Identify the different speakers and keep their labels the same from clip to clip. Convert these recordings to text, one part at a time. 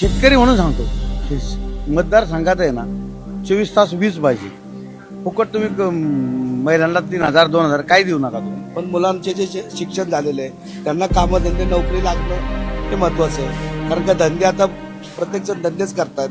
Speaker 1: शेतकरी म्हणून सांगतो. मतदार मतदारसंघात आहे ना चोवीस तास वीज पाहिजे. फुकट तुम्ही महिलांना तीन हजार दोन हजार काय देऊ नका तुम्ही.
Speaker 2: पण मुलांचे जे शिक्षण झालेले आहे त्यांना कामं धंदे नोकरी लागणं हे महत्वाचं आहे. कारण का धंदे आता प्रत्येक जण धंदेच करतात.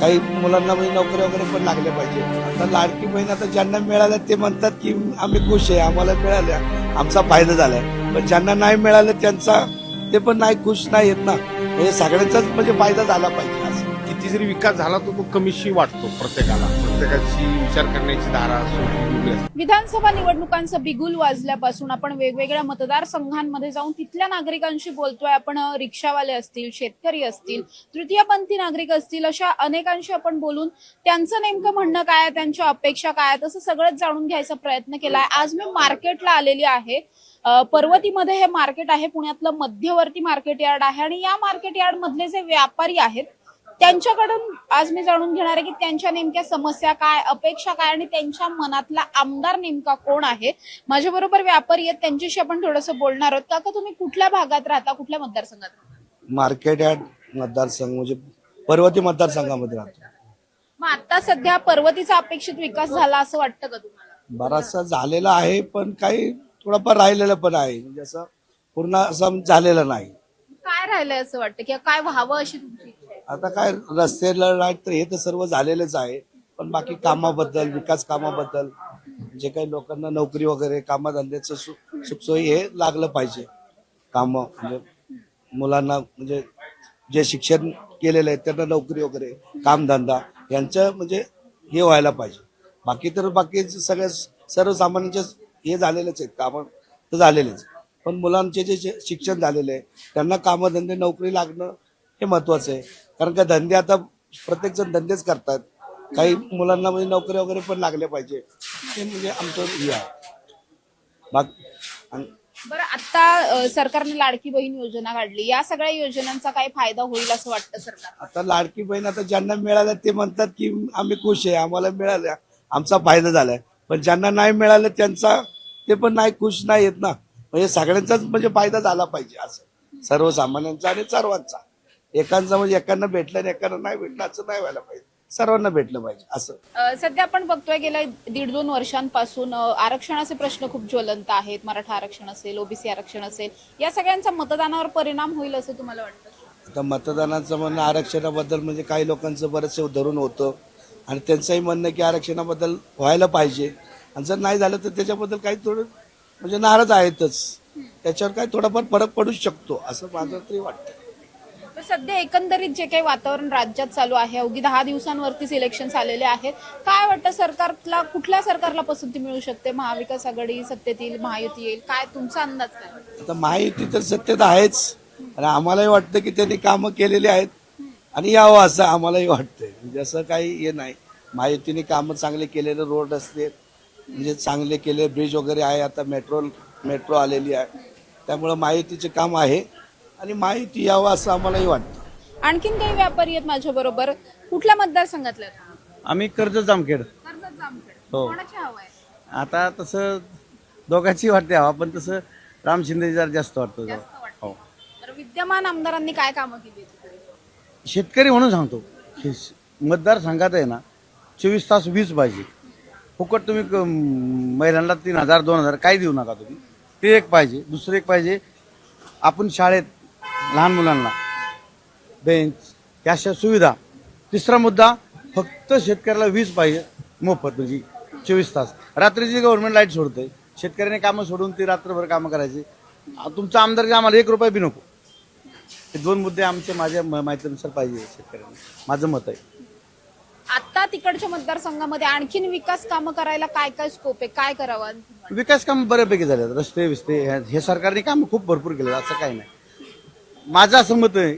Speaker 2: काही मुलांना म्हणजे नोकरी वगैरे पण लागले पाहिजे. आता लाडकी बहीण आता ज्यांना मिळाल्या ते म्हणतात की आम्ही खुश आहे आम्हाला मिळाल्या. आमचा फायदा झालाय. पण ज्यांना नाही मिळालं त्यांचा ते पण नाही खुश नाही येत ना. म्हणजे सगळ्यांचाच म्हणजे फायदा झाला पाहिजे. असं.
Speaker 3: किती जरी विकास झाला तर तो कमीशी वाटतो प्रत्येकाला. प्रत्येकाची विचार करण्याची धारा.
Speaker 4: विधानसभा निवडणुकांचं बिगुल वाजल्यापासून आपण वेगवेगळ्या मतदारसंघांमध्ये जाऊन तिथल्या नागरिकांशी बोलतोय. आपण रिक्षावाले असतील शेतकरी असतील तृतीयपंथी नागरिक असतील अशा अनेकांशी आपण बोलून त्यांचं नेमकं म्हणणं काय आहे, त्यांच्या अपेक्षा काय आहेत? असं सगळंच जाणून घ्यायचा प्रयत्न केलाय. आज मी मार्केटला आलेली आहे. पर्वतीमध्ये हे मार्केट आहे पुण्यातलं मध्यवर्ती मार्केट यार्ड आहे आणि या मार्केट यार्ड मधले जे व्यापारी आहेत त्यांच्याकडून आज मी जाणून घेणार आहे की त्यांच्या नेमक्या समस्या काय अपेक्षा काय आणि त्यांच्या मनातला आमदार नेमका कोण आहे? माझ्या बरोबर व्यापारी आहेत त्यांच्याशी आपण थोडस बोलणार आहोत. काका तुम्ही कुठल्या भागात राहता कुठल्या मतदारसंघात?
Speaker 2: मार्केट यार्ड मतदारसंघ म्हणजे पर्वती मतदारसंघामध्ये राहतो.
Speaker 4: मग आता सध्या पर्वतीचा अपेक्षित विकास झाला असं वाटतं का तुम्हाला?
Speaker 2: बराचसा झालेला आहे पण काही थोडाफार राहिलेलं पण आहे. म्हणजे असं पूर्ण असं झालेलं नाही.
Speaker 4: काय राहिलंय असं वाटतं? किंवा काय व्हावं अशी तुमची इच्छा आहे?
Speaker 2: आता काय रस्ते लाइट तर हे तर सर्व झालेलेच आहे. पण बाकी कामाबद्दल विकास कामाबद्दल जे काही लोकांना नोकरी वगैरे कामधंद्याचं सु- सुखसोयी हे लागलं पाहिजे. काम म्हणजे मुलांना म्हणजे जे शिक्षण केलेलं आहे त्यांना नोकरी वगैरे कामधंदा यांचं म्हणजे हे व्हायला पाहिजे. बाकी तर बाकी सगळ्या सर्वसामान्यांचे हे झालेलेच आहेत कामं तर झालेलेच पण मुलांचे जे शिक्षण झालेले आहे त्यांना कामधंदे नोकरी लागणं हे महत्वाचं आहे. कारण का धंदे आता प्रत्येक जण धंदेच करतात. काही मुलांना म्हणजे नोकरी वगैरे पण लागले पाहिजे. हे म्हणजे आमचं हे आहे.
Speaker 4: बरं आता सरकारने लाडकी बहीण योजना काढली. या सगळ्या योजनांचा काय फायदा होईल असं वाटतं सरकार
Speaker 2: आता लाडकी बहीण आता ज्यांना मिळाल्या ते म्हणतात की आम्ही खुश आहे आम्हाला मिळाल्या आमचा फायदा झालाय. पण ज्यांना नाही मिळालं त्यांचा ते पण नाही खुश नाही येत ना. म्हणजे सगळ्यांचाच म्हणजे फायदा झाला पाहिजे असं. सर्वसामान्यांचा आणि सर्वांचा. एकांचा म्हणजे एकांना भेटलं आणि एकांना नाही भेटलं असं नाही व्हायला पाहिजे. सर्वांना भेटलं पाहिजे असं.
Speaker 4: सध्या आपण बघतोय गेल्या दीड दोन वर्षांपासून आरक्षणाचे प्रश्न खूप ज्वलंत आहेत. मराठा आरक्षण असेल ओबीसी आरक्षण असेल या सगळ्यांचा मतदानावर परिणाम होईल असं तुम्हाला वाटतं?
Speaker 2: आता मतदानाचं म्हणणं आरक्षणाबद्दल म्हणजे काही लोकांचं बरंचसं धरून होतं. आणि त्यांचंही म्हणणं की आरक्षणाबद्दल व्हायला पाहिजे. आणि जर नाही झालं तर त्याच्याबद्दल काही थोडं म्हणजे नाराज आहेतच. त्याच्यावर काही थोडाफार फरक पडूच शकतो असं माझं तरी वाटतं.
Speaker 4: सध्या एकंदरीत जे काही वातावरण राज्यात चालू आहे अवघी दहा दिवसांवरतीच इलेक्शन आलेले आहेत. काय वाटतं सरकारला कुठल्या सरकारला पसंती मिळू शकते? महाविकास आघाडी सत्तेत येईल महायुती येईल काय तुमचा अंदाज काय?
Speaker 2: आता माहिती तर सत्तेत आहेच. आणि आम्हालाही वाटतं की त्यांनी कामं केलेली आहेत. आणि यावं असं आम्हालाही वाटतंय. म्हणजे असं काही हे नाही. माहितीने कामं चांगले केलेले रोड असते म्हणजे चांगले केले ब्रिज वगैरे आहे आता मेट्रो मेट्रो आलेली आहे. त्यामुळं माहितीचे काम आहे. आणि माहिती यावं असं आम्हालाही वाटतं.
Speaker 4: आणखीन काही व्यापारी आहेत माझ्या बरोबर कुठल्या मतदारसंघातले आहेत?
Speaker 1: आम्ही कर्ज जामखेड.
Speaker 4: कर्जत जामखेड.
Speaker 1: हो.
Speaker 4: कोणाची हवा आहे?
Speaker 1: आता तसं दोघांची वाटते हवा पण तसं राम शिंदे जरा जास्त वाटतं.
Speaker 4: जास्त वाटतं.
Speaker 1: हो.
Speaker 4: तर विद्यमान आमदारांनी काय कामं केली?
Speaker 1: शेतकरी म्हणून सांगतो मतदार मतदारसंघात आहे ना चोवीस तास वीज पाहिजे. फुकट तुम्ही क- महिलांना तीन हजार दोन हजार काय देऊ नका तुम्ही. ते एक पाहिजे दुसरं एक पाहिजे. आपण शाळेत लहान मुलांना बेंच या अशा सुविधा. तिसरा मुद्दा फक्त शेतकऱ्याला वीज पाहिजे मोफत म्हणजे चोवीस तास. रात्रीची गव्हर्नमेंट लाइट सोडते शेतकऱ्याने कामं सोडून ती रात्रभर कामं करायची. आ, तुमचा आमदार आम्हाला एक रुपया बी नको. हे दोन मुद्दे आमचे माझ्या म- माहितीनुसार पाहिजे शेतकऱ्यांना. माझं मत आहे.
Speaker 4: आता तिकडच्या मतदारसंघामध्ये आणखीन विकास कामं करायला काय काय स्कोप आहे? काय करावं
Speaker 1: विकास काम बऱ्यापैकी झाले रस्ते विस्ते हे- हे सरकारने काम खूप भरपूर केले असं काही नाही. माझं असं मत आहे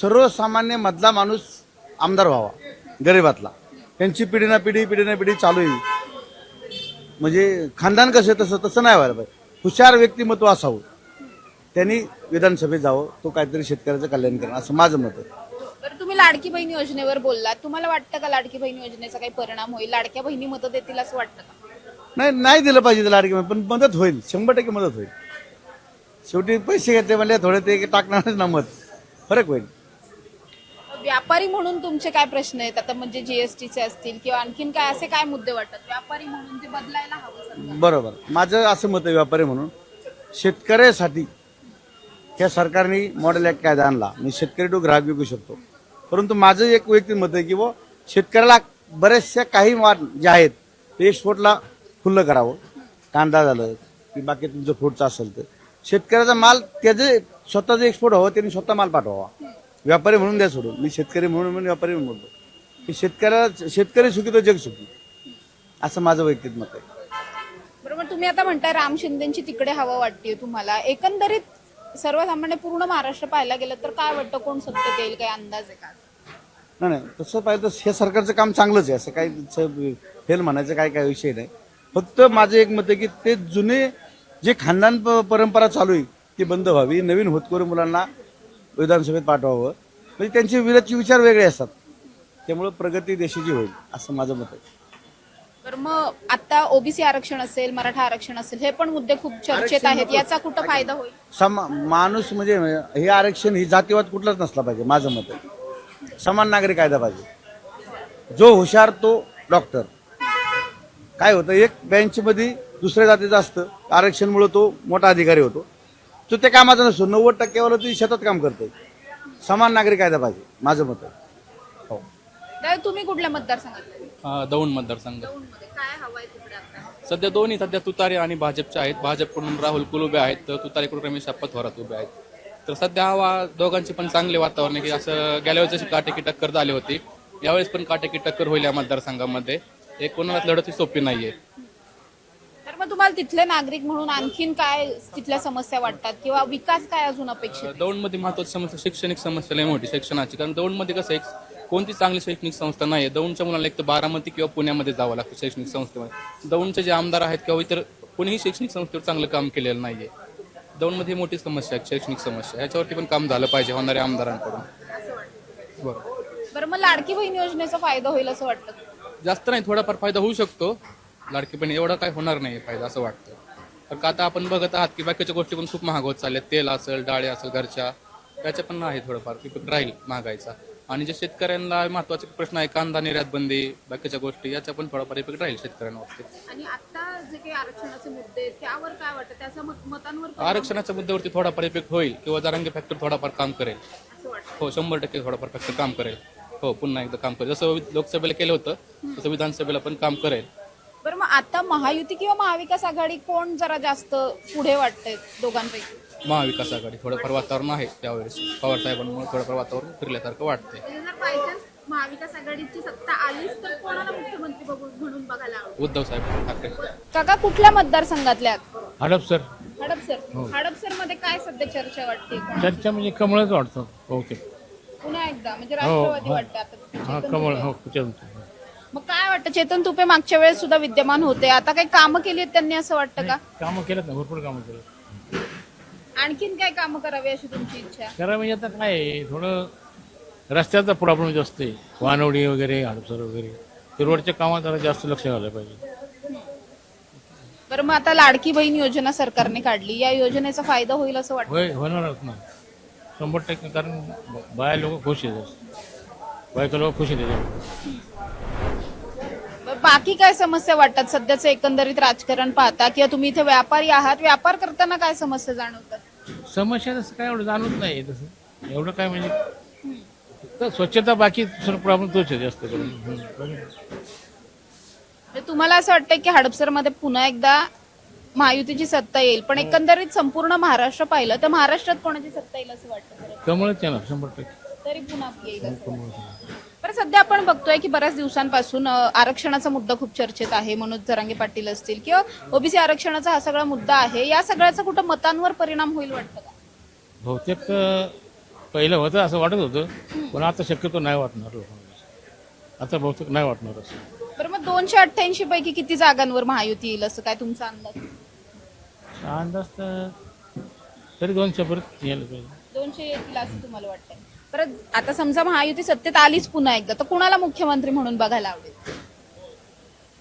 Speaker 1: सर्वसामान्य मधला माणूस आमदार व्हावा गरिबातला. त्यांची पिढी ना पिढी पिढी ना पिढी चालू आहे. म्हणजे खानदान कसं आहे तसं तसं नाही व्हायला पाहिजे. हुशार व्यक्तिमत्व असावं. त्यांनी विधानसभेत जावं तो काहीतरी शेतकऱ्याचं कल्याण करणं असं माझं मत आहे.
Speaker 4: बरं तुम्ही लाडकी बहीण योजनेवर बोललात. तुम्हाला वाटतं का लाडकी बहीण योजनेचा काही परिणाम होईल? लाडक्या बहिणी मतं देतील असं वाटतं का?
Speaker 1: नाही नाही दिलं पाहिजे त्याला पण मदत होईल. शंभर टक्के मदत होईल. शेवटी पैसे घेतले म्हणजे थोडे ते टाकणारच ना मत. फरक होईल.
Speaker 4: व्यापारी म्हणून तुमचे काय प्रश्न आहेत? आता म्हणजे जीएसटीचे असतील किंवा आणखीन काय असे काय मुद्दे वाटतात? व्यापारी म्हणून ते बदलायला हवं सरकार.
Speaker 2: बरोबर. माझं असं मत आहे व्यापारी म्हणून. शेतकऱ्यासाठी ह्या सरकारने मॉडेल ऍक्ट कायदा आणला. मी शेतकरी टू ग्राहक विकू शकतो. परंतु माझं एक वैयक्तिक मत आहे की बुवा शेतकऱ्याला बऱ्याचशा काही वाट जे आहेत ते एक्सपोर्टला खुल्लं करावं. कांदा झालं की बाकी तुमचं फ्रूटचं असेल तर. शेतकऱ्याचा माल त्याचे स्वतःचं एक्सपोर्ट व्हावं त्यांनी स्वतः माल पाठवावा. व्यापारी म्हणून द्या सोडून. मी शेतकरी म्हणून म्हणून व्यापारी म्हणून बोलतो. की शेतकऱ्याला शेतकरी सुखी तर जग सुखी. असं माझं वैयक्तिक मत आहे.
Speaker 4: बरोबर. तुम्ही आता म्हणताय राम शिंदेची तिकडे हवा वाटते तुम्हाला. एकंदरीत सर्वसामान्य पूर्ण महाराष्ट्र पाहायला गेलं तर काय वाटतं? कोण सत्तेत येईल? काही अंदाज आहे का?
Speaker 2: नाही नाही. तसं पाहिजे तर हे सरकारचं काम चांगलंच आहे. असं काही फेल म्हणायचं काय काय विषय नाही. फक्त माझं एक मत आहे की ते जुने जे खानदान प- परंपरा चालू आहे ती बंद व्हावी. नवीन होतकरू मुलांना विधानसभेत पाठवावं. म्हणजे त्यांचे विरोधचे विचार वेगळे असतात. त्यामुळे प्रगती देशाची होईल असं माझं मत आहे.
Speaker 4: तर मग आता ओबीसी आरक्षण असेल मराठा आरक्षण असेल हे पण मुद्दे खूप चर्चेत आहेत. याचा कुठं फायदा होईल?
Speaker 2: सम माणूस म्हणजे हे आरक्षण ही जातीवाद कुठलाच नसला पाहिजे माझं मत आहे. समान नागरिक कायदा पाहिजे. जो हुशार तो डॉक्टर काय होतं एक बेंचमध्ये दुसऱ्या जातीचा असतं. आरक्षणमुळे तो मोठा अधिकारी होतो. तो त्या कामाचा नसतो. नव्वद टक्क्यावर ती शेतात काम करतो. समान नागरिक कायदा पाहिजे माझं मत आहे. हो.
Speaker 4: तर तुम्ही कुठल्या मतदारसंघात
Speaker 5: अ, दौंड मतदारसंघ.
Speaker 4: दौंडमध्ये काय हवंय तिकडे आता?
Speaker 5: सध्या दोन्ही सध्या तुतारे आणि भाजपचे आहेत. भाजपकडून राहुल कुल उभे आहेत तर तुतारेकडून रमेश अप्पा थोरात उभे आहेत. तर सध्या हवा दोघांची पण चांगले वातावरण आहे की असं गेल्या वेळेस जशी काटेकी टक्कर झाली होती यावेळेस पण काटेकी टक्कर होईल या मतदारसंघामध्ये. एक कोणालाच लढत ही सोपी नाहीये.
Speaker 4: तर मग तुम्हाला तिथले नागरिक म्हणून आणखीन काय तिथल्या समस्या वाटतात? किंवा विकास काय अजून अपेक्षित आहे?
Speaker 5: दौंडमध्ये महत्वाची समस्या शैक्षणिक समस्या लय मोठी शिक्षणाची. कारण दौंडमध्ये कसं एक कोणती चांगली शैक्षणिक संस्था नाही आहे दौंडच्या मुलांना एक तर बारामती किंवा पुण्यामध्ये जावं लागतं शैक्षणिक संस्थेमध्ये. दौंडचे जे आमदार आहेत किंवा इतर कोणीही शैक्षणिक संस्थेवर चांगलं काम केलेलं नाहीये. दौंडमध्ये ही मोठी समस्या आहे शैक्षणिक समस्या याच्यावरती पण काम झालं पाहिजे होणाऱ्या आमदारांकडून. बरं.
Speaker 4: बरं मग लाडकी बहीण योजनेचा फायदा होईल असं वाटतं?
Speaker 5: जास्त नाही थोडाफार फायदा होऊ शकतो. लाडकी पण एवढा काय होणार नाही फायदा असं वाटतं. कारण का आता आपण बघत आहात की बाकीच्या गोष्टी पण खूप महाग होत चालल्या तेल असेल डाळे असेल घरच्या त्याच्या पण आहे थोडंफार. राहील महागाईचा. आणि जे शेतकऱ्यांना महत्त्वाचे प्रश्न आहे कांदा निर्यात बंदी बाकीच्या गोष्टी याचा पण थोडाफार इफेक्ट राहील शेतकऱ्यांवरती
Speaker 4: आणि आता जे काही आरक्षणाचे मुद्दे आहेत, त्यावर काय वाटतं? त्याचा मत- मतांवर
Speaker 5: आरक्षणाच्या मुद्द्यावरती थोडाफार इफेक्ट होईल किंवा जरांगी फॅक्टर थोडाफार काम करेल.
Speaker 4: असं वाटतं.
Speaker 5: हो शंभर टक्के थोडाफार फॅक्टर काम करेल. हो पुन्हा एकदा काम करेल. जसं लोकसभेला केलं होतं तसं विधानसभेला पण काम करेल.
Speaker 4: बरं मग आता महायुती किंवा महाविकास आघाडी कोण जरा जास्त पुढे वाटतंय दोघांपैकी?
Speaker 5: महाविकास आघाडी थोडंफार वातावरण आहे त्यावेळेस. पवार साहेबांमुळे थोडंफार वातावरण फिरल्यासारखं वाटतंय.
Speaker 4: जर बायचान्स महाविकास आघाडीची सत्ता आलीच तर कोणाला मुख्यमंत्री बघू- म्हणून बघायला आवडेल
Speaker 5: उद्धव साहेब ठाकरे
Speaker 4: काका कुठल्या मतदारसंघातल्या?
Speaker 6: हडपसर
Speaker 4: हडपसर हडपसरमध्ये काय सध्या चर्चा वाटते?
Speaker 6: चर्चा म्हणजे कमळच वाटतं. बहुतेक
Speaker 4: पुन्हा एकदा म्हणजे राष्ट्रवादी वाटतं आता
Speaker 6: हा
Speaker 4: चेतन
Speaker 6: कमळ
Speaker 4: तुपे.
Speaker 6: हो चेतन
Speaker 4: मग काय वाटतं? चेतन तुपे मागच्या वेळेस सुद्धा विद्यमान होते. आता काही कामं केली आहेत त्यांनी असं वाटतं का?
Speaker 6: कामं केलं ना भरपूर कामं केलं
Speaker 4: आणखीन काय कामं करावी अशी तुमची इच्छा?
Speaker 6: करा म्हणजे आता काय आहे, थोडं रस्त्याचा प्रॉब्लेम जास्त आहे वानवडी वगैरे हडपसर वगैरे ते रोडच्या कामात जरा जास्त लक्ष घालायला पाहिजे.
Speaker 4: बरं मग आता लाडकी बहीण योजना सरकारने काढली. या योजनेचा फायदा होईल असं वाटतं?
Speaker 6: होय होणारच ना. शंभर टक्के कारण बाया लोक खुश आहेत. बायका लोक खुश आहेत. त्याच्यामुळे.
Speaker 4: बरं, बाकी काय समस्या वाटतात? सध्याचं एकंदरीत राजकारण पाहता किंवा तुम्ही इथे व्यापारी आहात. व्यापार करताना काय समस्या जाणवतात?
Speaker 6: समस्या तसं काय एवढं जाणवत नाही तसं एवढं काय म्हणजे फक्त स्वच्छता बाकी प्रॉब्लेम तोच आहे जास्त करून हम्म.
Speaker 4: म्हणजे तुम्हाला असं वाटतं की हडपसरमध्ये पुन्हा एकदा महायुतीची सत्ता येईल पण एकंदरीत संपूर्ण महाराष्ट्र पाहिलं तर महाराष्ट्रात कोणाची सत्ता येईल असं वाटतं?
Speaker 6: कमळच येणार शंभर टक्के
Speaker 4: तरी पुन्हा येईल असं वाटतं. बरं सध्या आपण बघतोय की बऱ्याच दिवसांपासून आरक्षणाचा मुद्दा खूप चर्चेत आहे मनोज जरांगे पाटील असतील किंवा ओबीसी आरक्षणाचा हा सगळा मुद्दा आहे या सगळ्याचा कुठं मतांवर परिणाम होईल वाटतं का?
Speaker 6: बहुतेक पहिलं होतं असं वाटत होतं पण आता शक्यतो नाही वाटणार लोकांना. आता बहुतेक नाही वाटणार असं.
Speaker 4: बरं मग दोनशे अठ्ठ्याऐंशी पैकी किती जागांवर महायुती येईल असं काय तुमचा अंदाज?
Speaker 6: अंदाज तर तरी दोनशे परत यायला पाहिजे
Speaker 4: दोनशे येतील असं तुम्हाला वाटतंय. परत आता समजा महायुती सत्तेत आलीच पुन्हा एकदा तर कुणाला मुख्यमंत्री म्हणून बघायला आवडेल?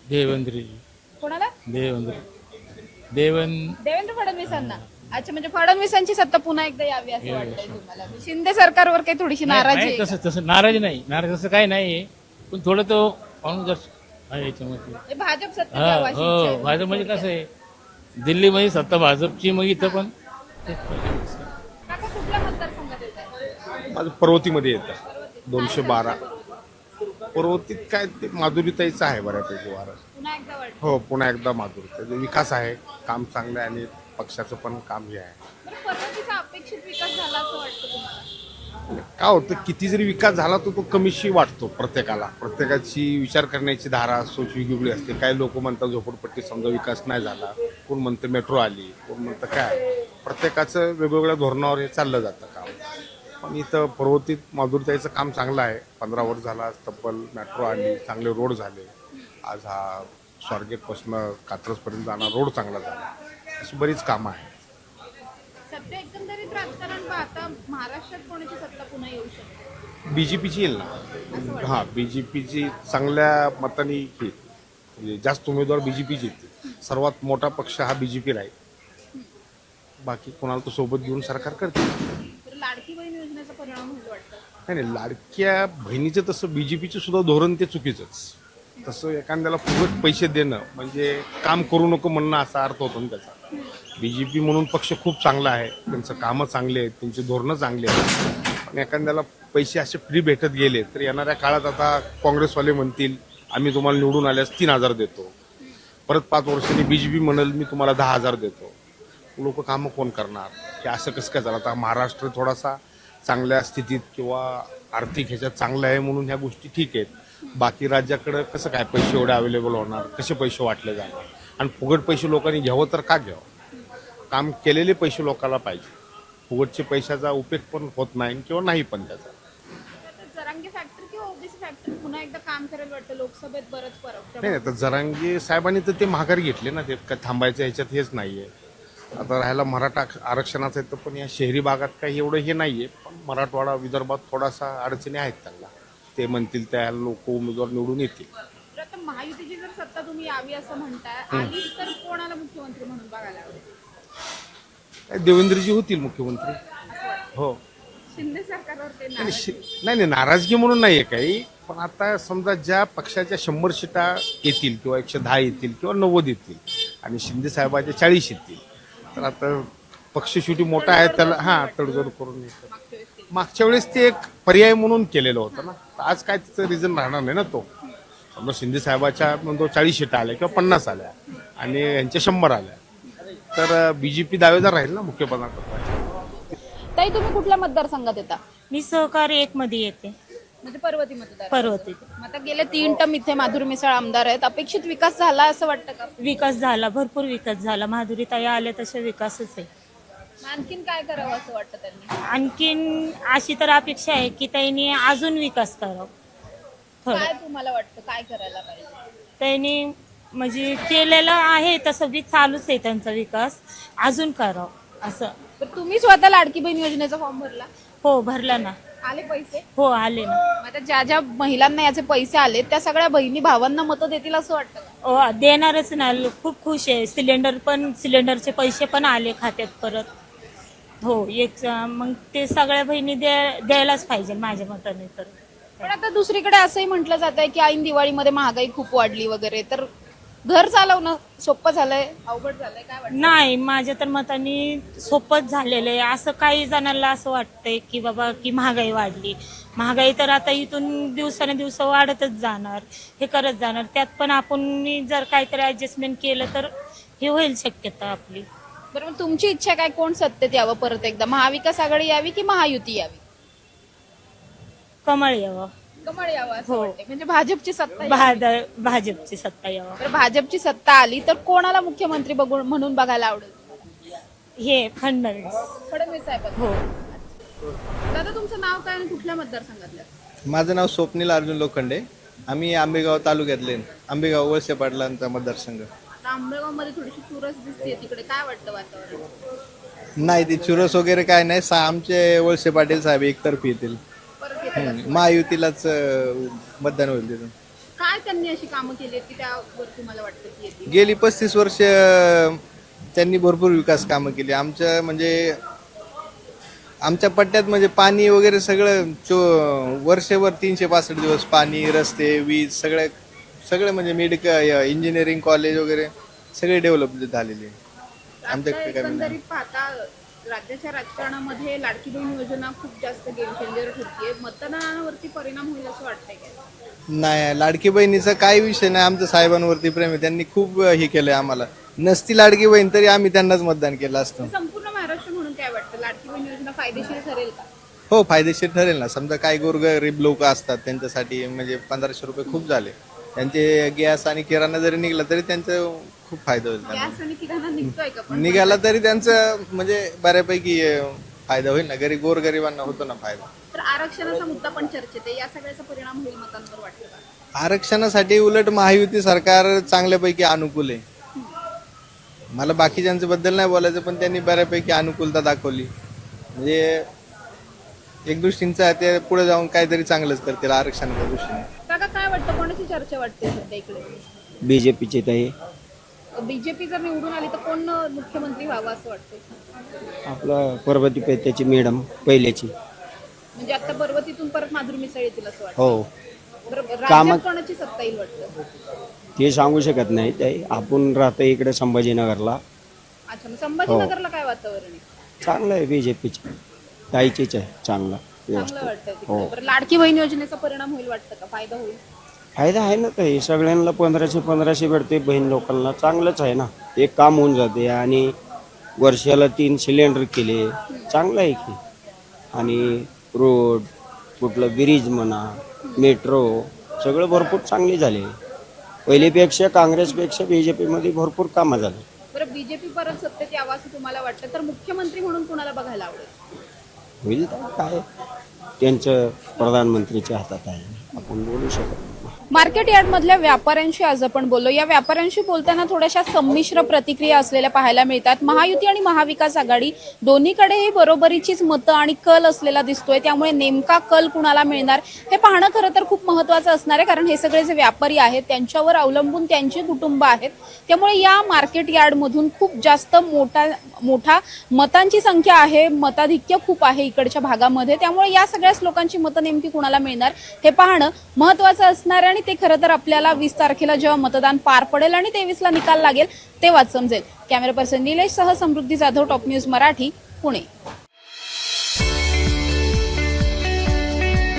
Speaker 6: देवेंद्रजी.
Speaker 4: कोणाला?
Speaker 6: देवेंद्र. देवें
Speaker 4: देवेंद्र फडणवीसांना. अच्छा म्हणजे फडणवीसांची सत्ता पुन्हा एकदा यावी असं वाटतंय तुम्हाला. शिंदे सरकारवर काही थोडीशी नाराजी
Speaker 6: नाही
Speaker 4: आहे का?
Speaker 6: तसं तसं नाराज नाही. नाराज तसं काही नाही पण थोडं तो माणूस जर आहे याच्यामध्ये.
Speaker 4: म्हणजे भाजप सत्ता
Speaker 6: हा
Speaker 4: द्यावा अशी इच्छा आहे.
Speaker 6: हो माझं म्हणजे कसं आहे? दिल्लीमध्ये सत्ता भाजपची मग इथं पण तेच पाहिजे.
Speaker 4: काका कुठल्या मतदारसंघात येत आहे
Speaker 3: माझं पर्वतीमध्ये येतं. दोनशे बारा. पर्वतीत काय ते माधुरीताईचं आहे बऱ्यापैकी वारं. हो पुन्हा एकदा माधुरीताई. विकास आहे काम चांगलं आहे आणि पक्षाचं पण काम हे आहे. काय होतं किती जरी विकास झाला तर तो कमीशी वाटतो प्रत्येकाला. प्रत्येकाची विचार करण्याची धारा सोच वेगवेगळी असते. काही लोक म्हणतात झोपडपट्टी समजा विकास नाही झाला. कोण म्हणतं मेट्रो आली. कोण म्हणतं काय? प्रत्येकाचं वेगवेगळ्या धोरणावर हे चाललं जातं. पण इथं पर्वतीत माधुरताईचं काम चांगलं आहे. पंधरा वर्ष झाला तब्बल मेट्रो आली चांगले रोड झाले. आज हा स्वारगेटपासून कात्रजपर्यंत जाणारा रोड चांगला झाला. अशी बरीच कामं आहेत.
Speaker 4: सध्या एकंदरीत राजकारण पाहता महाराष्ट्रात कोणाची सत्ता पुन्हा येऊ शकते?
Speaker 3: बीजेपीची येईल ना? हा बीजेपीची चांगल्या मताने येईल. म्हणजे जास्त उमेदवार बीजेपीचे येतील. सर्वात मोठा पक्ष हा बीजेपी राहील बाकी कोणाला तो सोबत घेऊन सरकार करते
Speaker 4: लाडकी बहीण योजनेचा परिणाम होईल वाटतं?
Speaker 3: नाही नाही लाडक्या बहिणीचं तसं बीजेपीचं सुद्धा धोरण ते चुकीचंच. तसं एखाद्याला फुकट पैसे देणं म्हणजे काम करू नको म्हणणं असा अर्थ होतो ना त्याचा. बीजेपी म्हणून पक्ष खूप चांगला आहे त्यांचं कामं चांगली आहेत त्यांची धोरणं चांगली आहेत. पण एखाद्याला पैसे असे फ्री भेटत गेले तर येणाऱ्या काळात आता काँग्रेसवाले म्हणतील आम्ही तुम्हाला निवडून आल्यास तीन हजार देतो. परत पाच वर्षांनी बीजेपी म्हणेल मी तुम्हाला दहा हजार देतो. लोक कामं कोण करणार? हे असं कसं काय झालं? आता महाराष्ट्र थोडासा चांगल्या स्थितीत किंवा आर्थिक ह्याच्यात चांगलं आहे म्हणून ह्या गोष्टी ठीक आहेत. बाकी राज्याकडे कसं काय पैसे एवढे अवेलेबल होणार? कसे पैसे वाटले जाणार? आणि फुगट पैसे लोकांनी घ्यावं तर का घ्यावं? काम केलेले पैसे लोकांना पाहिजे. फुगटचे पैशाचा उपयोग पण होत नाही किंवा नाही पण त्याचा.
Speaker 4: आता जरांगे फॅक्टर किंवा ओबीसी फॅक्टर पुन्हा एकदा काम वाटतं? लोकसभेत बरंच फरक
Speaker 3: नाही नाही तर जरांगे साहेबांनी तर ते माघार घेतले ना ते काय थांबायचं ह्याच्यात हेच नाहीये. आता राहायला मराठा आरक्षणाचं आहे तर पण या शहरी भागात काही एवढं हे नाहीये. पण मराठवाडा विदर्भात थोडासा अडचणी आहेत त्यांना. ते म्हणतील त्या लोक उमेदवार निवडून येतील.
Speaker 4: तर आता महायुतीची जर सत्ता तुम्ही यावी असं म्हणताय आली तर कोणाला मुख्यमंत्री म्हणून बघायला आवडेल?
Speaker 3: काय देवेंद्रजी होतील मुख्यमंत्री. हो.
Speaker 4: शिंदे सरकारवर ते
Speaker 3: आणि
Speaker 4: नाराज?
Speaker 3: शि- नाही नाही नाराजगी म्हणून नाहीये काही. पण आता समजा ज्या पक्षाच्या शंभर सीटा येतील किंवा एकशे दहा येतील किंवा नव्वद येतील आणि शिंदे साहेबाच्या चाळीस येतील तर आता पक्ष शेवटी मोठा आहे त्याला हा तडजोड करून येतं.
Speaker 4: मागच्या वेळेस
Speaker 3: ते एक पर्याय म्हणून केलेलं होतं ना. तर आज काय त्याचं रिझन राहणार नाही ना तो. समजा शिंदे साहेबाच्या म्हणतो चाळीस सीटा आल्या किंवा पन्नास आल्या आणि यांच्या शंभर आल्या. तर बीजेपी दावेदार राहील ना मुख्यपदाकरता
Speaker 4: ताई तुम्ही कुठल्या मतदारसंघात येता?
Speaker 7: मी सहकारी एक मध्ये येते.
Speaker 4: म्हणजे पर्वती मतदार
Speaker 7: पर्वतीत
Speaker 4: मग आता गेले तीन टर्म इथे माधुरी मिसाळ आमदार आहेत. अपेक्षित विकास झाला असं वाटतं का?
Speaker 7: विकास झाला भरपूर विकास झाला. माधुरी ताई आल्या तसे विकासच आहे.
Speaker 4: मग आणखीन काय करावं असं वाटतं त्यांनी?
Speaker 7: आणखीन अशी तर अपेक्षा आहे की त्यांनी अजून विकास करावा. थोडं.
Speaker 4: काय तुम्हाला वाटतं? काय करायला पाहिजे?
Speaker 7: त्यांनी म्हणजे केलेलं आहे तसं बी चालूच आहे त्यांचा विकास. अजून करावं असं.
Speaker 4: तुम्ही स्वतः लाडकी बहीण योजनेचा फॉर्म भरला?
Speaker 7: हो भरला ना.
Speaker 4: आले पैसे?
Speaker 7: हो आले ना.
Speaker 4: मग आता ज्या ज्या महिलांना याचे पैसे आले त्या सगळ्या बहिणी भावांना मतं देतील असं वाटतं का?
Speaker 7: हो देणारच ना. खूप खुश आहे. सिलेंडर पण सिलेंडरचे पैसे पण आले खात्यात परत. हो एक मग ते सगळ्या बहिणी द्या- द्यायलाच पाहिजे माझ्या मताने तर.
Speaker 4: पण आता दुसरीकडे असंही म्हटलं जात आहे की ऐन दिवाळीमध्ये महागाई खूप वाढली वगैरे तर घर चालवणं सोपं झालंय? अवघड झालंय काय वाटतं?
Speaker 7: नाही माझ्या तर मताने सोपंच झालेलं आहे. असं काही जणांना असं वाटतंय की बाबा की महागाई वाढली. महागाई तर आता इथून दिवसाने दिवस वाढतच जाणार. हे करत जाणार. त्यात पण आपण जर काहीतरी ऍडजस्टमेंट केलं तर हे होईल शक्यता आपली.
Speaker 4: बरं मग तुमची इच्छा काय? कोण सत्तेत यावं परत एकदा? महाविकास आघाडी यावी की महायुती यावी?
Speaker 7: कमळ यावं.
Speaker 4: कमळ यावं असं
Speaker 7: हो.
Speaker 4: वाटतंय. म्हणजे भाजपची सत्ता यावी.
Speaker 7: भाद- भाजपची सत्ता यावं.
Speaker 4: तर भाजपची सत्ता आली तर कोणाला मुख्यमंत्री बघून म्हणून बघायला आवडेल?
Speaker 7: हे फडणवीस.
Speaker 4: फडणवीस साहेब
Speaker 7: हो.
Speaker 4: दादा तुमचं नाव काय आणि कुठल्या मतदारसंघातलं
Speaker 8: माझं नाव स्वप्नील अर्जुन लोखंडे. आम्ही आंबेगाव तालुक्यातले आंबेगाव वळसे पाटलांचा मतदारसंघ.
Speaker 4: आता आंबेगावमध्ये थोडीशी चुरस दिसते तिकडे. काय वाटतं वातावरण?
Speaker 8: नाही ते चुरस वगैरे काय नाही. सा आमचे वळसे पाटील साहेब एकतर्फी येतील.
Speaker 4: परत
Speaker 8: महायुतीलाच अं, मतदान होईल तिथून
Speaker 4: काय त्यांनी अशी कामं केली आहेत की त्यावर तुम्हाला वाटतं की येतील?
Speaker 8: गेली पस्तीस वर्ष अं, त्यांनी भरपूर विकास कामं केली. आमच्या म्हणजे आमच्या पट्ट्यात म्हणजे पाणी वगैरे सगळं चो वर्षभर तीनशे पासष्ट दिवस पाणी रस्ते वीज सगळे सगळे म्हणजे मेडिकल इंजिनिअरिंग कॉलेज वगैरे सगळे डेव्हलप झालेले. आहे. आमच्याकडे
Speaker 4: आता
Speaker 8: काय
Speaker 4: एकंदरीत पाहता राज्याच्या राजकारणामध्ये लाडकी बहीण योजना खूप जास्त गेम चेंजर ठरतीये. मतदानावरती परिणाम होईल असं वाटतंय काय?
Speaker 8: नाही लाडकी बहिणीचा काही विषय नाही. आमचं साहेबांवरती प्रेम आहे. त्यांनी खूप हे केलंय आम्हाला. नसती लाडकी बहीण तरी आम्ही त्यांनाच मतदान केलं असतं.
Speaker 4: संपूर्ण महाराष्ट्र म्हणून काय वाटतं? लाडकी बहीण योजना फायदेशीर ठरेल का?
Speaker 8: हो फायदेशीर ठरेल ना. समजा काही गोरगरीब लोक असतात त्यांच्यासाठी म्हणजे पंधराशे रुपये खूप झाले. त्यांचे गॅस आणि किराणा जरी निघला तरी त्यांचं खूप फायदा होईल त्यांना.
Speaker 4: गॅस आणि किराणा निघतोय का पण?
Speaker 8: निघाला तरी त्यांचं म्हणजे बऱ्यापैकी अं, फायदा होईल ना. गरीब गोरगरिबांना होतो ना फायदा.
Speaker 4: तर आरक्षणाचा मुद्दा पण चर्चेत आहे. या सगळ्याचा परिणाम होईल मतांवर वाटतं का?
Speaker 8: आरक्षणासाठी उलट महायुती सरकार चांगल्यापैकी अनुकूल आहे. मला बाकीच्यांच्या बद्दल नाही बोलायचं पण त्यांनी बऱ्यापैकी अनुकूलता दाखवली. म्हणजे एक दृष्टींचा ते पुढे जाऊन काहीतरी चांगलंच करतील आरक्षणाच्या दृष्टीने.
Speaker 4: काका काय वाटतं? कोणाची चर्चा वाटते सध्या इकडे?
Speaker 9: बीजेपीचे ते
Speaker 4: बीजेपी जर निवडून आली तर कोण मुख्यमंत्री व्हावं असं वाटतं
Speaker 9: आपलं पर्वती पेत्याची मॅडम पहिल्याची
Speaker 4: म्हणजे आता पर्वतीतून परत माधुरी मिसळ येतील असं वाटतं
Speaker 9: हो. कामं-
Speaker 4: कोणाची सत्ता येईल वाटतं?
Speaker 9: ते सांगू शकत नाही ते. आपण राहतो इकडे संभाजीनगरला.
Speaker 4: अच्छा संभाजीनगरला काय वातावरण आहे?
Speaker 9: चांगलं आहे बीजेपीचे. ताईचीच आहे चांगला. हो.
Speaker 4: लाडकी बहीण योजनेचा परिणाम होईल वाटतं का? फायदा होईल?
Speaker 9: फायदा आहे ना ते सगळ्यांना पंधराशे पंधराशे भेटते बहीण लोकांना. चांगलंच आहे ना. एक काम होऊन जाते आणि वर्षाला तीन सिलेंडर केले. चांगलं आहे की. आणि रोड कुठलं ब्रिज म्हणा मेट्रो सगळं भरपूर चांगले झाले. पहिलेपेक्षा काँग्रेसपेक्षा बी जे पीमध्ये भरपूर कामं झाली.
Speaker 4: बरं बीजेपी परत सत्तेत यावं असं तुम्हाला वाटतं? तर मुख्यमंत्री म्हणून कुणाला बघायला आवडेल?
Speaker 9: होईल तर काय? त्यांचं प्रधानमंत्रीच्या हातात आहे. आपण बोलू शकत.
Speaker 4: मार्केट यार्डमधल्या व्यापाऱ्यांशी आज आपण बोललो. या व्यापाऱ्यांशी बोलताना थोड्याशा संमिश्र प्रतिक्रिया असलेल्या पाहायला मिळतात. महायुती आणि महाविकास आघाडी दोन्हीकडेही बरोबरीचीच मतं आणि कल असलेला दिसतोय. त्यामुळे नेमका कल कुणाला मिळणार हे पाहणं खरं तर खूप महत्वाचं असणार आहे कारण हे सगळे जे व्यापारी आहेत त्यांच्यावर अवलंबून त्यांची कुटुंब आहेत. त्यामुळे या मार्केट यार्डमधून खूप जास्त मोठा मोठा मतांची संख्या आहे मताधिक्य खूप आहे इकडच्या भागामध्ये. त्यामुळे या सगळ्याच लोकांची मतं नेमकी कुणाला मिळणार हे पाहणं महत्वाचं असणार आहे आणि ते खरं तर आपल्याला वीस तारखेला जेव्हा मतदान पार पडेल आणि तेवीसला निकाल लागेल तेव्हाच समजेल. कॅमेरा पर्सन निलेश सह Samruddhi Jadhav top news Marathi Pune.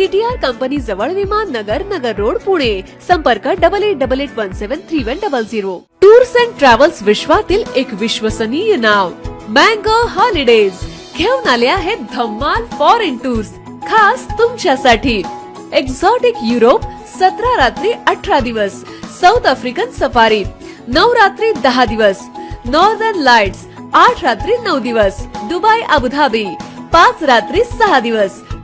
Speaker 10: CTR company जवळ विमान नगर नगर रोड पुणे. संपर्क double eight double eight one seven three one double zero tours and travels विश्वातील एक विश्वसनीय नाव. मँगो हॉलिडेज घेऊन आले आहेत धम्माल फॉरेन टूर्स खास तुमच्यासाठी. एक्झॉटिक युरोप सतरा रात्री अठरा दिवस. साऊथ आफ्रिकन सफारी नऊ रात्री दहा दिवस. नॉर्दर्न लाइट्स आठ रात्री नऊ दिवस. दुबई अबुधाबी पाच रात्री सहा दिवस.